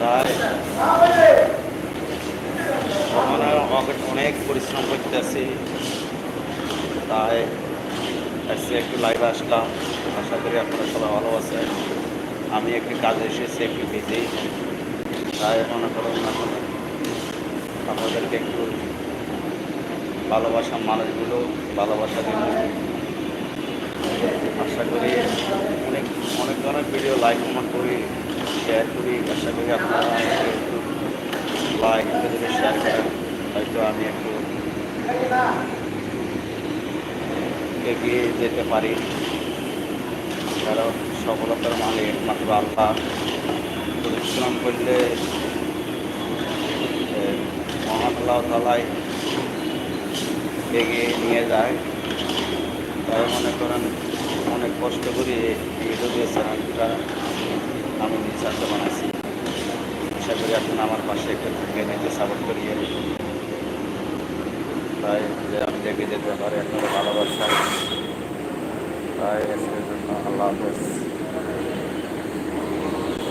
তাই অনেক অনেক পরিশ্রম করতেছি। তাই আজকে একটু লাইভে আসলাম। আশা করি আপনারা সবাই ভালো আছেন। আমি একটু কাজে এসেছি, একটু বিজি তাই মনে করুন আপনাদেরকে একটু ভালোবাসা মানুষগুলো ভালোবাসা দিন। আশা করি অনেক অনেক ধরনের ভিডিও লাইক কমেন্ট করি। শেয়ার করি, আশা করি আপনারা আমাকে একটু লাইক একটু যদি শেয়ার করেন হয়তো আমি একটু এগিয়ে যেতে পারি। কারণ সফলতার মানে একমাত্র আল্লাহ। পরিশ্রম করলে মহান আল্লাহ তালাই এগিয়ে নিয়ে যায়। তাই মনে করেন, অনেক কষ্ট করে এই ভিডিও চ্যানেলটা আমি আছি। আশা করি এখন আমার পাশে একটু থাকেন একটু সাপোর্ট করিয়ে। তাই যে আমি দেখি যেতে পারি আপনারা ভালোবাসা। তাই আজকের জন্য আল্লাহ হাফেজ।